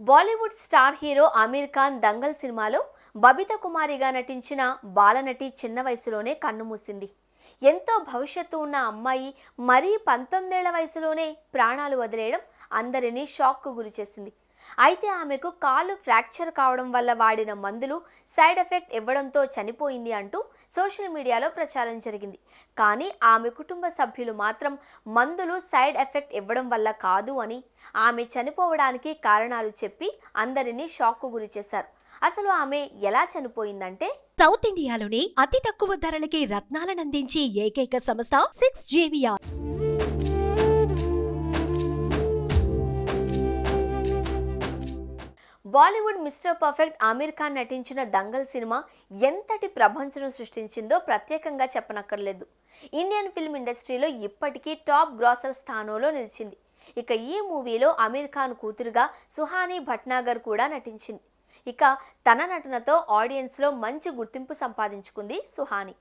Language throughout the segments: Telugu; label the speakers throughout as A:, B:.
A: Bollywood star hero Aamir Khan Dangal సినిమాలో బబిత కుమారిగా నటించిన బాలనటి చిన్న వయసులోనే కన్నుమూసింది ఎంతో భవిష్యత్తు ఉన్న అమ్మాయి మరీ పంతొమ్మిదేళ్ళ వయసులోనే ప్రాణాలు వదిలేయడం అందరినీ షాక్కు గురిచేసింది. అయితే ఆమెకు కాలు ఫ్రాక్చర్ కావడం వల్ల వాడిన మందులు సైడ్ ఎఫెక్ట్ ఇవ్వడంతో చనిపోయింది అంటూ సోషల్ మీడియాలో ప్రచారం జరిగింది. కానీ ఆమె కుటుంబ సభ్యులు మాత్రం మందులు సైడ్ ఎఫెక్ట్ ఇవ్వడం వల్ల కాదు అని ఆమె చనిపోవడానికి కారణాలు చెప్పి అందరినీ షాక్కు గురిచేశారు అసలు ఆమె ఎలా చనిపోయిందంటే
B: సౌత్ ఇండియాలోనే అతి తక్కువ ధరలకి రత్నాలను అందించే ఏకైక సంస్థ six JVR.
A: Bollywood mister perfect Aamir Khan నటించిన దంగల్ సినిమా ఎంతటి ప్రభంచను సృష్టించిందో ప్రత్యేకంగా చెప్పనక్కర్లేదు. ఇండియన్ ఫిల్మ్ ఇండస్ట్రీలో ఇప్పటికీ టాప్ గ్రాసర్ స్థానంలో నిలిచింది. ఇక ఈ మూవీలో ఆమీర్ ఖాన్ కూతురుగా సుహానీ భట్నాగర్ కూడా నటించింది. ఇక తన నటనతో ఆడియన్స్లో మంచి గుర్తింపు సంపాదించుకుంది సుహానీ.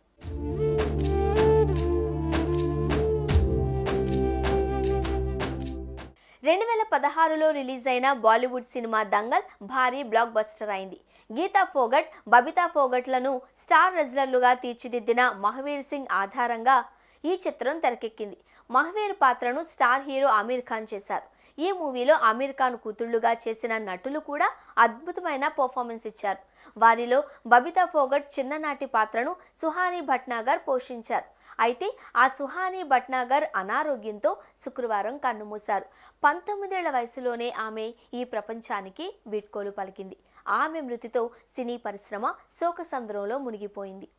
A: రెండు వేల పదహారులో రిలీజ్ అయిన బాలీవుడ్ సినిమా దంగల్ భారీ బ్లాక్ బస్టర్ అయింది. గీతా ఫోగట్ బబితా ఫోగట్లను స్టార్ రెజ్లర్లుగా తీర్చిదిద్దిన మహవీర్ సింగ్ ఆధారంగా ఈ చిత్రం తెరకెక్కింది. మహవీర్ పాత్రను స్టార్ హీరో ఆమీర్ ఖాన్ చేశారు. ఈ మూవీలో ఆమీర్ ఖాన్ కూతుళ్ళుగా చేసిన నటులు కూడా అద్భుతమైన పర్ఫార్మెన్స్ ఇచ్చారు. వారిలో బబితా ఫోగట్ చిన్ననాటి పాత్రను సుహానీ భట్నాగర్ పోషించారు. అయితే ఆ సుహానీ భట్నాగర్ అనారోగ్యంతో శుక్రవారం కన్నుమూశారు. పంతొమ్మిదేళ్ళ వయసులోనే ఆమె ఈ ప్రపంచానికి వీడ్కోలు పలికింది. ఆమె మృతితో సినీ పరిశ్రమ శోకసంద్రంలో మునిగిపోయింది.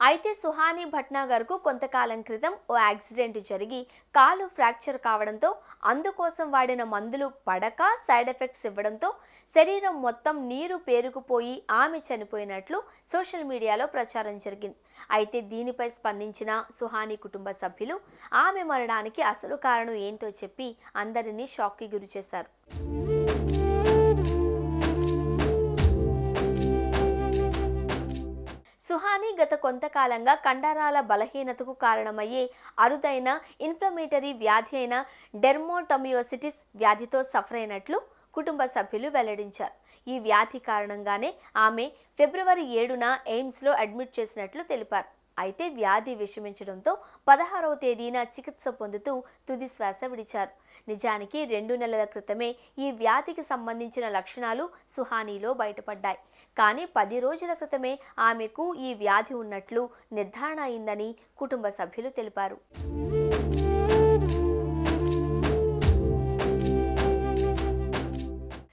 A: అయితే సుహానీ భట్నాగర్కు కొంతకాలం క్రితం ఓ యాక్సిడెంట్ జరిగి కాలు ఫ్రాక్చర్ కావడంతో అందుకోసం వాడిన మందులు పడక సైడ్ ఎఫెక్ట్స్ ఇవ్వడంతో శరీరం మొత్తం నీరు పేరుకుపోయి ఆమె చనిపోయినట్లు సోషల్ మీడియాలో ప్రచారం జరిగింది. అయితే దీనిపై స్పందించిన సుహానీ కుటుంబ సభ్యులు ఆమె మరణానికి అసలు కారణం ఏంటో చెప్పి అందరినీ షాక్కి గురిచేశారు. సుహాని గత కొంతకాలంగా కండరాల బలహీనతకు కారణమయ్యే అరుదైన ఇన్ఫ్లమేటరీ వ్యాధి అయిన డెర్మోటమియోసిటిస్ వ్యాధితో సఫర్ అయినట్లు కుటుంబ సభ్యులు వెల్లడించారు. ఈ వ్యాధి కారణంగానే ఆమె ఫిబ్రవరి ఏడున ఎయిమ్స్లో అడ్మిట్ చేసినట్లు తెలిపారు. అయితే వ్యాధి విషమించడంతో పదహారవ తేదీన చికిత్స పొందుతూ తుది శ్వాస విడిచారు. నిజానికి రెండు నెలల క్రితమే ఈ వ్యాధికి సంబంధించిన లక్షణాలు సుహానీలో బయటపడ్డాయి. కానీ పది రోజుల క్రితమే ఆమెకు ఈ వ్యాధి ఉన్నట్లు నిర్ధారణ అయిందని కుటుంబ సభ్యులు తెలిపారు.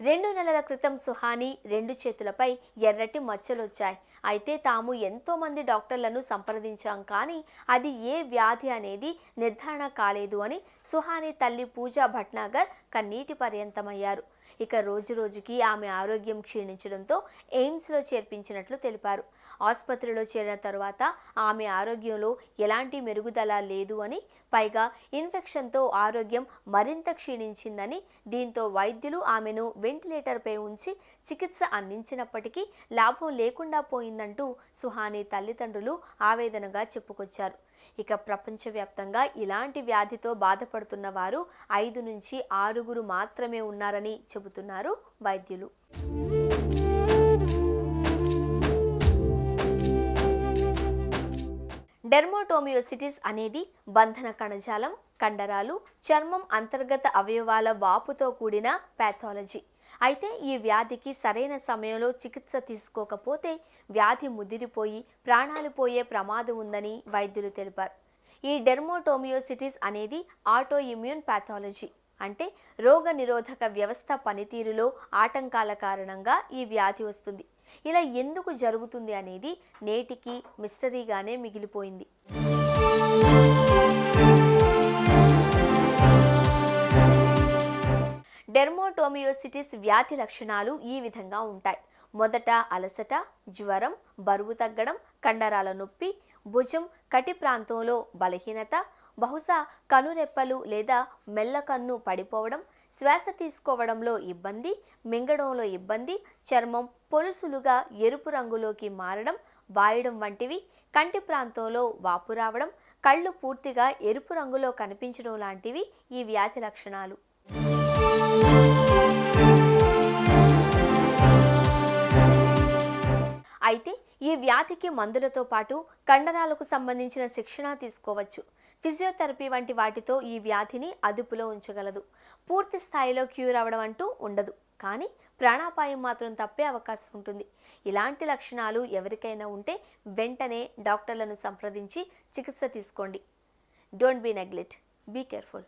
A: రెండు నెలల క్రితం సుహాని రెండు చేతులపై ఎర్రటి మచ్చలొచ్చాయి. అయితే తాము ఎంతోమంది డాక్టర్లను సంప్రదించాం కానీ అది ఏ వ్యాధి అనేది నిర్ధారణ కాలేదు అని సుహాని తల్లి పూజా భట్నాగర్ కన్నీటి పర్యంతమయ్యారు. ఇక రోజు రోజుకి ఆమె ఆరోగ్యం క్షీణించడంతో ఎయిమ్స్లో చేర్పించినట్లు తెలిపారు. ఆసుపత్రిలో చేరిన తర్వాత ఆమె ఆరోగ్యంలో ఎలాంటి మెరుగుదల లేదు అని పైగా ఇన్ఫెక్షన్తో ఆరోగ్యం మరింత క్షీణించిందని దీంతో వైద్యులు ఆమెను వెంట వెంటిలేటర్పై ఉంచి చికిత్స అందించినప్పటికీ లాభం లేకుండా పోయిందంటూ సుహాని తల్లిదండ్రులు ఆవేదనగా చెప్పుకొచ్చారు. ఇక ప్రపంచవ్యాప్తంగా ఇలాంటి వ్యాధితో బాధపడుతున్న వారు ఐదు నుంచి ఆరుగురు మాత్రమే ఉన్నారని చెబుతున్నారు వైద్యులు. డెర్మోటోమియోసిటిస్ అనేది బంధన కణజాలం కండరాలు చర్మం అంతర్గత అవయవాల వాపుతో కూడిన ప్యాథాలజీ అయితే ఈ వ్యాధికి సరైన సమయంలో చికిత్స తీసుకోకపోతే వ్యాధి ముదిరిపోయి ప్రాణాలు పోయే ప్రమాదం ఉందని వైద్యులు తెలిపారు. ఈ డెర్మోటోమియోసిటిస్ అనేది ఆటో ఇమ్యూన్ ప్యాథాలజీ అంటే రోగ నిరోధక వ్యవస్థ పనితీరులో ఆటంకాల కారణంగా ఈ వ్యాధి వస్తుంది. ఇలా ఎందుకు జరుగుతుంది అనేది నేటికి మిస్టరీగానే మిగిలిపోయింది. డెర్మోటోమియోసిటిస్ వ్యాధి లక్షణాలు ఈ విధంగా ఉంటాయి. మొదట అలసట జ్వరం బరువు తగ్గడం కండరాల నొప్పి భుజం కటి ప్రాంతంలో బలహీనత బహుశా కనురెప్పలు లేదా మెల్లకన్ను పడిపోవడం శ్వాస తీసుకోవడంలో ఇబ్బంది మింగడంలో ఇబ్బంది చర్మం పొలుసులుగా ఎరుపు రంగులోకి మారడం వాయడం వంటివి కంటి ప్రాంతంలో వాపు రావడం కళ్ళు పూర్తిగా ఎరుపు రంగులో కనిపించడం లాంటివి ఈ వ్యాధి లక్షణాలు. అయితే ఈ వ్యాధికి మందులతో పాటు కండరాలకు సంబంధించిన శిక్షణ తీసుకోవచ్చు. ఫిజియోథెరపీ వంటి వాటితో ఈ వ్యాధిని అదుపులో ఉంచగలదు. పూర్తి స్థాయిలో క్యూర్ అవ్వడం అంటూ ఉండదు. కానీ ప్రాణాపాయం మాత్రం తప్పే అవకాశం ఉంటుంది. ఇలాంటి లక్షణాలు ఎవరికైనా ఉంటే వెంటనే డాక్టర్లను సంప్రదించి చికిత్స తీసుకోండి. Don't be neglect be careful